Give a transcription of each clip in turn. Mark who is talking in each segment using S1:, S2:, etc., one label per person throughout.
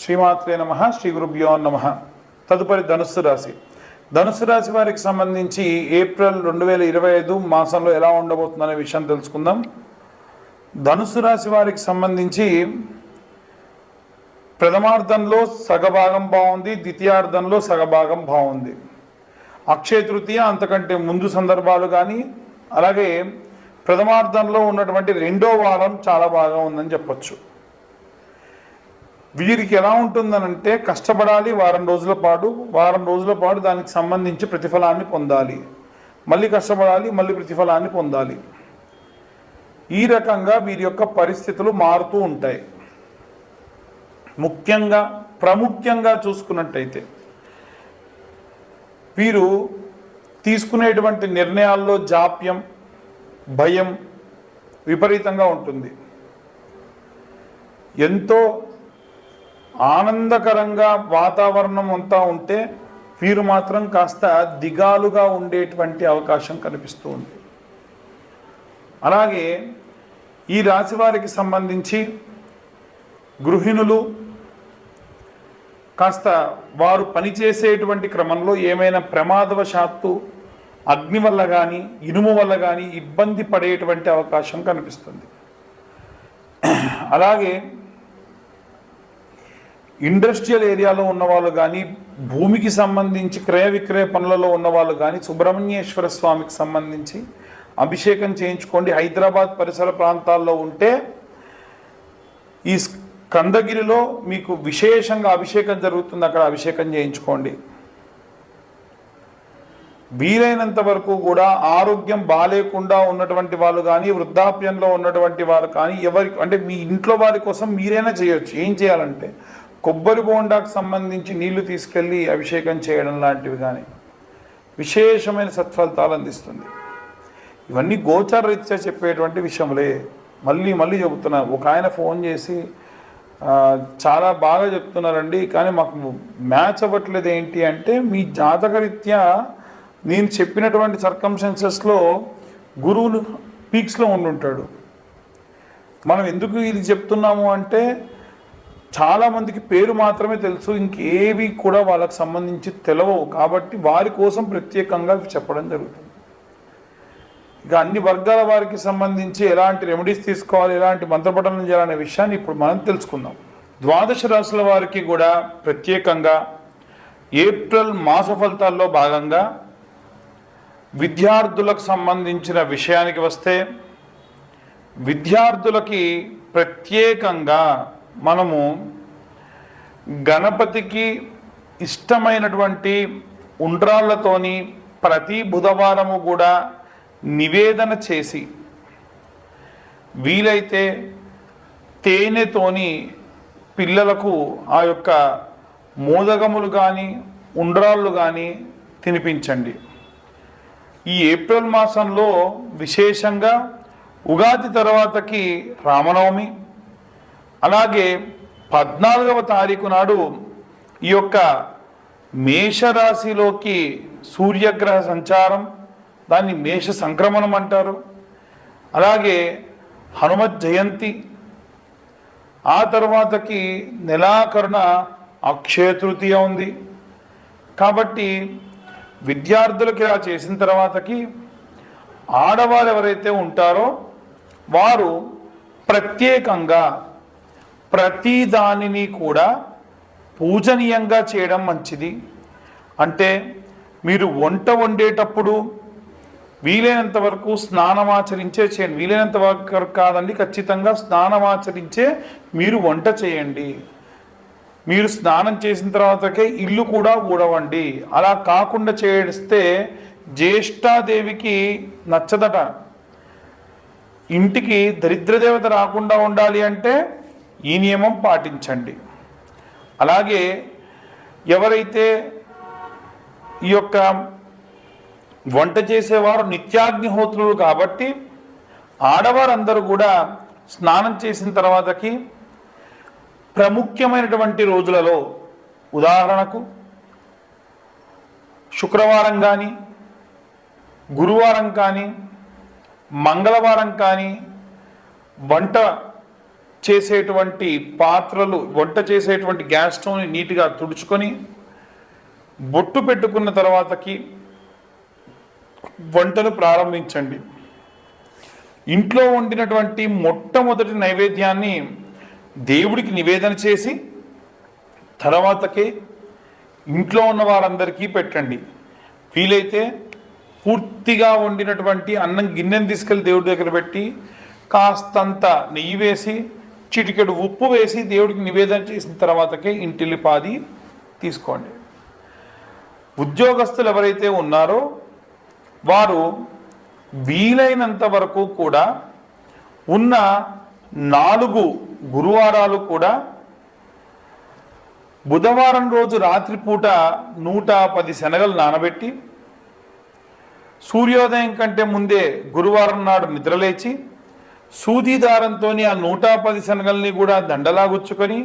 S1: శ్రీమాత్రే నమ శ్రీ గురుభ్యో నమ. తదుపరి ధనుస్సు రాశి. ధనుస్సు రాశి వారికి సంబంధించి ఏప్రిల్ రెండు వేల ఇరవై ఐదు మాసంలో ఎలా ఉండబోతుందనే విషయం తెలుసుకుందాం. ధనుస్సు రాశి వారికి సంబంధించి ప్రథమార్థంలో సగభాగం బాగుంది ద్వితీయార్థంలో సగభాగం బాగుంది. అక్షయ తృతీయ అంతకంటే ముందు సందర్భాలు కానీ అలాగే ప్రథమార్థంలో ఉన్నటువంటి రెండో వారం చాలా బాగా ఉందని చెప్పొచ్చు. వీరికి ఎలా ఉంటుందనంటే కష్టపడాలి వారం రోజుల పాటు వారం రోజుల పాటు దానికి సంబంధించి ప్రతిఫలాన్ని పొందాలి. మళ్ళీ కష్టపడాలి మళ్ళీ ప్రతిఫలాన్ని పొందాలి. ఈ రకంగా వీరి యొక్క పరిస్థితులు మారుతూ ఉంటాయి. ముఖ్యంగా ప్రాముఖ్యంగా చూసుకున్నట్టయితే వీరు తీసుకునేటువంటి నిర్ణయాల్లో జాప్యం భయం విపరీతంగా ఉంటుంది. ఎంతో ఆనందకరంగా వాతావరణం అంతా ఉంటే వీరు మాత్రం కాస్త దిగాలుగా ఉండేటువంటి అవకాశం కనిపిస్తూ ఉంది. అలాగే ఈ రాశి వారికి సంబంధించి గృహిణులు కాస్త వారు పనిచేసేటువంటి క్రమంలో ఏమైనా ప్రమాదవశాత్తు అగ్ని వల్ల కానీ ఇనుము వల్ల కానీ ఇబ్బంది పడేటువంటి అవకాశం కనిపిస్తుంది. అలాగే ఇండస్ట్రియల్ ఏరియాలో ఉన్న వాళ్ళు కానీ భూమికి సంబంధించి క్రయ విక్రయ పనులలో ఉన్న వాళ్ళు కానీ సుబ్రహ్మణ్యేశ్వర స్వామికి సంబంధించి అభిషేకం చేయించుకోండి. హైదరాబాద్ పరిసర ప్రాంతాల్లో ఉంటే ఈ కందగిరిలో మీకు విశేషంగా అభిషేకం జరుగుతుంది. అక్కడ అభిషేకం చేయించుకోండి. వీలైనంత వరకు కూడా ఆరోగ్యం బాగాలేకుండా ఉన్నటువంటి వాళ్ళు కానీ వృద్ధాప్యంలో ఉన్నటువంటి వారు కానీ ఎవరి అంటే మీ ఇంట్లో వారి కోసం మీరైనా చేయొచ్చు. ఏం చేయాలంటే కొబ్బరి బోండాకు సంబంధించి నీళ్ళు తీసుకెళ్ళి అభిషేకం చేయడం లాంటివి కానీ విశేషమైన సత్ఫలితాలు అందిస్తుంది. ఇవన్నీ గోచార రీత్యా చెప్పేటువంటి విషయములే. మళ్ళీ మళ్ళీ చెబుతున్నా ఒక ఆయన ఫోన్ చేసి చాలా బాగా చెప్తున్నారండి కానీ మాకు మ్యాచ్ అవ్వట్లేదు ఏంటి అంటే మీ జాతక రీత్యా నేను చెప్పినటువంటి సర్కంస్టెన్సెస్లో గురువులు పీక్స్లో ఉండుంటాడు. మనం ఎందుకు ఇది చెప్తున్నాము అంటే చాలా మందికి పేరు మాత్రమే తెలుసు ఇంకేవి కూడా వాళ్ళకి సంబంధించి తెలవవు. కాబట్టి వారి కోసం ప్రత్యేకంగా చెప్పడం జరుగుతుంది. ఇక అన్ని వర్గాల వారికి సంబంధించి ఎలాంటి రెమెడీస్ తీసుకోవాలి ఎలాంటి మంత్రపఠనం చేయాలనే విషయాన్ని ఇప్పుడు మనం తెలుసుకుందాం. ద్వాదశ రాశుల వారికి కూడా ప్రత్యేకంగా ఏప్రిల్ మాస ఫలితాల్లో భాగంగా విద్యార్థులకు సంబంధించిన విషయానికి వస్తే విద్యార్థులకి ప్రత్యేకంగా మనము గణపతికి ఇష్టమైనటువంటి ఉండ్రాళ్ళతోని ప్రతి బుధవారము కూడా నివేదన చేసి వీలైతే తేనెతోని పిల్లలకు ఆ యొక్క మోదగములు కానీ ఉండ్రాళ్ళు కానీ తినిపించండి. ఈ ఏప్రిల్ మాసంలో విశేషంగా ఉగాది తర్వాతకి రామనవమి అలాగే పద్నాలుగవ తారీఖు నాడు ఈ యొక్క మేషరాశిలోకి సూర్యగ్రహ సంచారం దాన్ని మేష సంక్రమణం అంటారు. అలాగే హనుమత్ జయంతి ఆ తర్వాతకి నెలాకరుణ అక్షయ తృతీయ ఉంది. కాబట్టి విద్యార్థులకి ఇలా చేసిన తర్వాతకి ఆడవారు ఎవరైతే ఉంటారో వారు ప్రత్యేకంగా ప్రతి దానిని కూడా పూజనీయంగా చేయడం మంచిది. అంటే మీరు వంట వండేటప్పుడు వీలైనంత వరకు స్నానమాచరించే చేయండి. వీలైనంత వరకు కాదండి ఖచ్చితంగా స్నానమాచరించే మీరు వంట చేయండి. మీరు స్నానం చేసిన తర్వాతకే ఇల్లు కూడా ఊడవండి. అలా కాకుండా చేస్తే జ్యేష్ఠాదేవికి నచ్చదట. ఇంటికి దరిద్రదేవత రాకుండా ఉండాలి అంటే ఈ నియమం పాటించండి. అలాగే ఎవరైతే ఈ యొక్క వంట చేసేవారు నిత్యాగ్నిహోత్రులు కాబట్టి ఆడవారందరూ కూడా స్నానం చేసిన తర్వాతకి ప్రముఖ్యమైనటువంటి రోజులలో ఉదాహరణకు శుక్రవారం కానీ గురువారం కానీ మంగళవారం కానీ వంట చేసేటువంటి పాత్రలు వంట చేసేటువంటి గ్యాస్ స్టవ్ని నీట్గా తుడుచుకొని బొట్టు పెట్టుకున్న తర్వాతకి వంటను ప్రారంభించండి. ఇంట్లో వండినటువంటి మొట్టమొదటి నైవేద్యాన్ని దేవుడికి నివేదన చేసి తర్వాతకే ఇంట్లో ఉన్న వారందరికీ పెట్టండి. వీలైతే పూర్తిగా వండినటువంటి అన్నం గిన్నెను తీసుకెళ్ళి దేవుడి దగ్గర పెట్టి కాస్తంత నెయ్యి వేసి చిటికెడు ఉప్పు వేసి దేవుడికి నివేదన చేసిన తర్వాతకే ఇంటిల్లిపాది తీసుకోండి. ఉద్యోగస్తులు ఎవరైతే ఉన్నారో వారు వీలైనంత వరకు కూడా ఉన్న నాలుగు గురువారాలు కూడా బుధవారం రోజు రాత్రిపూట నూట పది శనగలు నానబెట్టి సూర్యోదయం కంటే ముందే గురువారం నాడు నిద్రలేచి సూది ఆ నూట పది శనగల్ని కూడా దండలాగుచ్చుకొని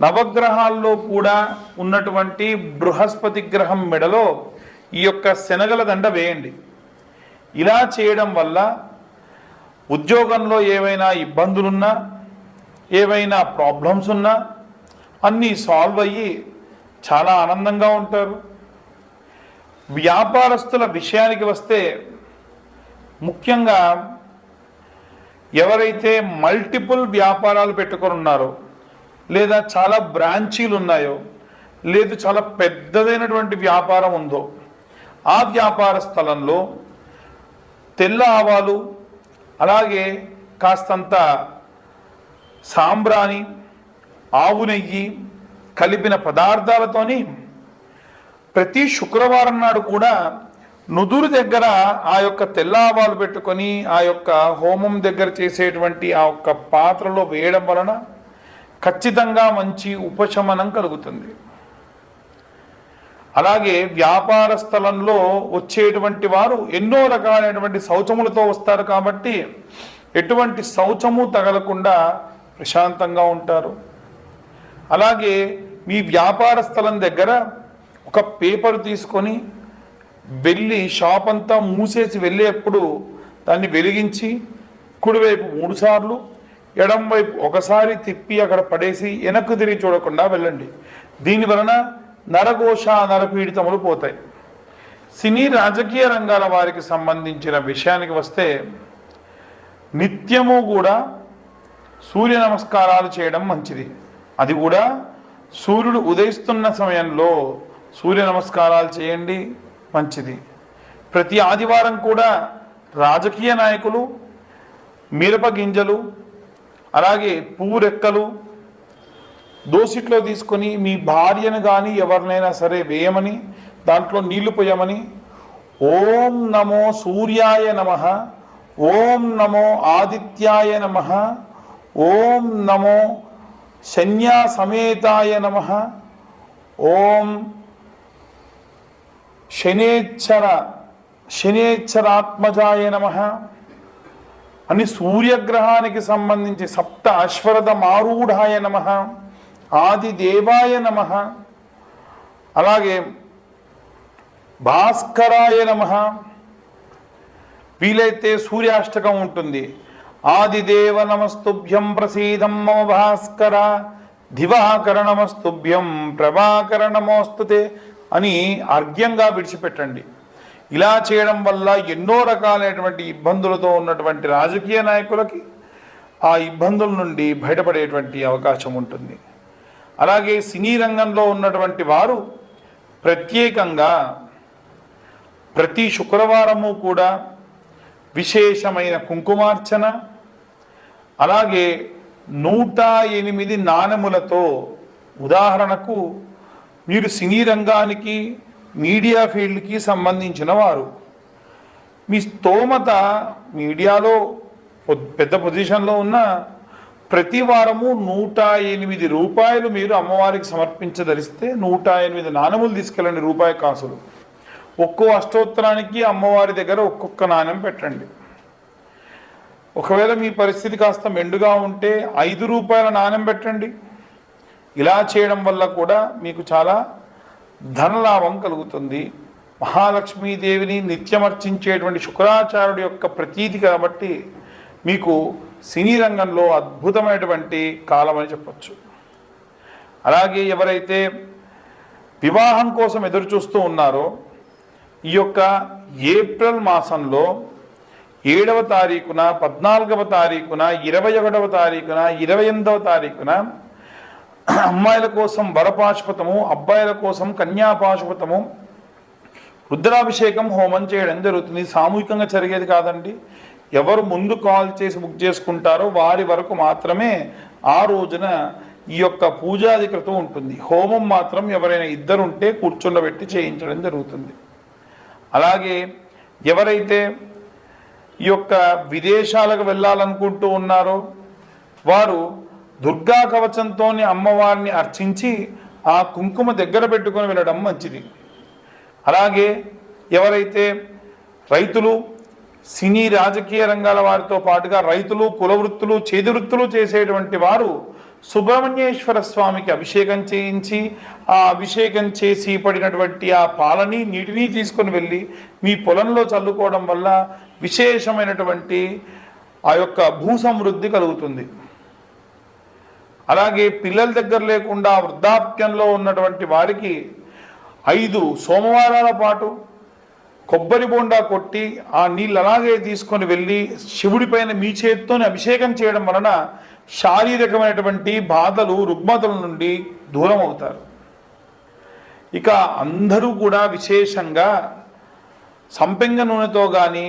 S1: నవగ్రహాల్లో కూడా ఉన్నటువంటి బృహస్పతి గ్రహం మెడలో ఈ యొక్క శనగల దండ వేయండి. ఇలా చేయడం వల్ల ఉద్యోగంలో ఏవైనా ఇబ్బందులున్నా ఏవైనా ప్రాబ్లమ్స్ ఉన్నా అన్నీ సాల్వ్ అయ్యి చాలా ఆనందంగా ఉంటారు. వ్యాపారస్తుల విషయానికి వస్తే ముఖ్యంగా ఎవరైతే మల్టిపుల్ వ్యాపారాలు పెట్టుకొని ఉన్నారో లేదా చాలా బ్రాంచీలు ఉన్నాయో లేదు చాలా పెద్దదైనటువంటి వ్యాపారం ఉందో ఆ వ్యాపార స్థలంలో తెల్ల ఆవాలు అలాగే కాస్తంత సాంబ్రాణి ఆవు నెయ్యి కలిపిన పదార్థాలతోని ప్రతి శుక్రవారం నాడు కూడా నుదురు దగ్గర ఆ యొక్క తెల్ల ఆవాలు పెట్టుకొని ఆ యొక్క హోమం దగ్గర చేసేటువంటి ఆ యొక్క పాత్రలో వేయడం వలన ఖచ్చితంగా మంచి ఉపశమనం కలుగుతుంది. అలాగే వ్యాపార స్థలంలో వచ్చేటువంటి వారు ఎన్నో రకాలైనటువంటి శౌచములతో వస్తారు కాబట్టి ఎటువంటి శౌచము తగలకుండా ప్రశాంతంగా ఉంటారు. అలాగే మీ వ్యాపార స్థలం దగ్గర ఒక పేపర్ తీసుకొని వెళ్ళి షాప్ అంతా మూసేసి వెళ్ళేప్పుడు దాన్ని వెలిగించి కుడివైపు మూడు సార్లు ఎడం వైపు ఒకసారి తిప్పి అక్కడ పడేసి వెనక్కు తిరిగి చూడకుండా వెళ్ళండి. దీని వలన నరఘోష నరపీడితములు పోతాయి. సినీ రాజకీయ రంగాల వారికి సంబంధించిన విషయానికి వస్తే నిత్యము కూడా సూర్య నమస్కారాలు చేయడం మంచిది. అది కూడా సూర్యుడు ఉదయిస్తున్న సమయంలో సూర్య నమస్కారాలు చేయండి. మంచిది. ప్రతి ఆదివారం కూడా రాజకీయ నాయకులు మిరప గింజలు అలాగే పువ్వు రెక్కలు దోసిట్లో తీసుకొని మీ భార్యను కానీ ఎవరినైనా సరే వేయమని దాంట్లో నీళ్ళు పోయమని ఓం నమో సూర్యాయ నమ ఓం నమో ఆదిత్యాయ నమ ఓం నమో శన్యా సమేతాయ నమ ఓం శనేచ్చర శనేచ్చరాత్మజాయ నమ. అని సూర్యగ్రహానికి సంబంధించి సప్త అశ్వరథ మారూఢాయ నమ ఆదిదేవాయ నమ. అలాగే భాస్కరాయ నమ. వీలైతే సూర్యాష్టకం ఉంటుంది. ఆదిదేవ నమస్తుభ్యం ప్రసీదం మమ భాస్కర దివాకర నమస్తుభ్యం ప్రభాకర నమోస్తుతే అని అర్ఘ్యంగా విడిచిపెట్టండి. ఇలా చేయడం వల్ల ఎన్నో రకాలైనటువంటి ఇబ్బందులతో ఉన్నటువంటి రాజకీయ నాయకులకి ఆ ఇబ్బందుల నుండి బయటపడేటువంటి అవకాశం ఉంటుంది. అలాగే సినీ రంగంలో ఉన్నటువంటి వారు ప్రత్యేకంగా ప్రతి శుక్రవారము కూడా విశేషమైన కుంకుమార్చన అలాగే నూట ఎనిమిది నాణెములతో ఉదాహరణకు మీరు సినీ రంగానికి మీడియా ఫీల్డ్కి సంబంధించిన వారు. మీ స్తోమత మీడియాలో పెద్ద పొజిషన్లో ఉన్న ప్రతి వారము నూట ఎనిమిది రూపాయలు మీరు అమ్మవారికి సమర్పించదలిస్తే నూట ఎనిమిది నాణెములు తీసుకెళ్ళండి రూపాయి కాసులు. ఒక్కో అష్టోత్తరానికి అమ్మవారి దగ్గర ఒక్కొక్క నాణెం పెట్టండి. ఒకవేళ మీ పరిస్థితి కాస్త మెండుగా ఉంటే ఐదు రూపాయల నాణెం పెట్టండి. ఇలా చేయడం వల్ల కూడా మీకు చాలా ధనలాభం కలుగుతుంది. మహాలక్ష్మీదేవిని నిత్యమర్చించేటువంటి శుక్రాచార్యుడి యొక్క ప్రతీతి కాబట్టి మీకు సినీ రంగంలో అద్భుతమైనటువంటి కాలం అని చెప్పచ్చు. అలాగే ఎవరైతే వివాహం కోసం ఎదురు చూస్తూ ఉన్నారో ఈ యొక్క ఏప్రిల్ మాసంలో ఏడవ తారీఖున పద్నాలుగవ తారీఖున ఇరవై ఒకటవ తారీఖున ఇరవై ఎనిమిదవ తారీఖున అమ్మాయిల కోసం వరపాశుపతము అబ్బాయిల కోసం కన్యాపాశుపతము రుద్రాభిషేకం హోమం చేయడం జరుగుతుంది. సామూహికంగా జరిగేది కాదండి. ఎవరు ముందు కాల్ చేసి బుక్ చేసుకుంటారో వారి వరకు మాత్రమే ఆ రోజున ఈ యొక్క పూజాధికృతం ఉంటుంది. హోమం మాత్రం ఎవరైనా ఇద్దరు ఉంటే కూర్చుండబెట్టి చేయించడం జరుగుతుంది. అలాగే ఎవరైతే ఈ యొక్క విదేశాలకు వెళ్ళాలనుకుంటూ ఉన్నారో వారు దుర్గా కవచంతో అమ్మవారిని అర్చించి ఆ కుంకుమ దగ్గర పెట్టుకొని వెళ్ళడం మంచిది. అలాగే ఎవరైతే రైతులు సినీ రాజకీయ రంగాల వారితో పాటుగా రైతులు కుల వృత్తులు చేతి వృత్తులు చేసేటువంటి వారు సుబ్రహ్మణ్యేశ్వర స్వామికి అభిషేకం చేయించి ఆ అభిషేకం చేసి పడినటువంటి ఆ పాలని నీటిని తీసుకొని వెళ్ళి మీ పొలంలో చల్లుకోవడం వల్ల విశేషమైనటువంటి ఆ యొక్క భూ సమృద్ధి కలుగుతుంది. అలాగే పిల్లల దగ్గర లేకుండా వృద్ధాప్యంలో ఉన్నటువంటి వారికి ఐదు సోమవారాల పాటు కొబ్బరి బోండా కొట్టి ఆ నీళ్ళు అలాగే తీసుకొని వెళ్ళి శివుడి పైన మీ చేతితోనే అభిషేకం చేయడం వలన శారీరకమైనటువంటి బాధలు రుగ్మతల నుండి దూరం అవుతారు. ఇక అందరూ కూడా విశేషంగా సంపెంగ నూనెతో కానీ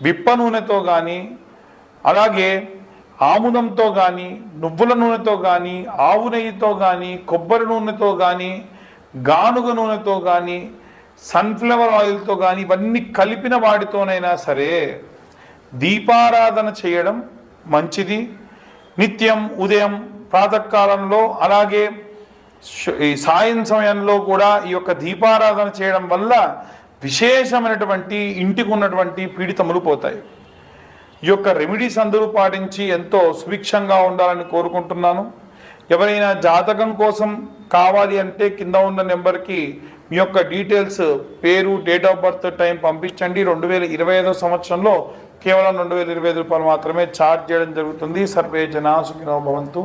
S1: విప్ప నూనెతో కానీ అలాగే ఆముదంతో కానీ నువ్వుల నూనెతో కానీ ఆవు నెయ్యితో కానీ కొబ్బరి నూనెతో కానీ గానుగ నూనెతో కానీ సన్ఫ్లవర్ ఆయిల్తో కానీ ఇవన్నీ కలిపిన వాటితోనైనా సరే దీపారాధన చేయడం మంచిది. నిత్యం ఉదయం ప్రాతకాలంలో అలాగే ఈ సాయం సమయంలో కూడా ఈ యొక్క దీపారాధన చేయడం వల్ల విశేషమైనటువంటి ఇంటికి ఉన్నటువంటి పీడితములు పోతాయి. ఈ యొక్క రెమెడీస్ అందరూ పాటించి ఎంతో సుభిక్షంగా ఉండాలని కోరుకుంటున్నాను. ఎవరైనా జాతకం కోసం కావాలి అంటే కింద ఉన్న నెంబర్కి మీ యొక్క డీటెయిల్స్ పేరు డేట్ ఆఫ్ బర్త్ టైం పంపించండి. రెండు వేల ఇరవై ఐదో సంవత్సరంలో కేవలం రెండు వేల ఇరవై ఐదు రూపాయలు మాత్రమే ఛార్జ్ చేయడం జరుగుతుంది. సర్వే జనా సుఖినో భవంతు.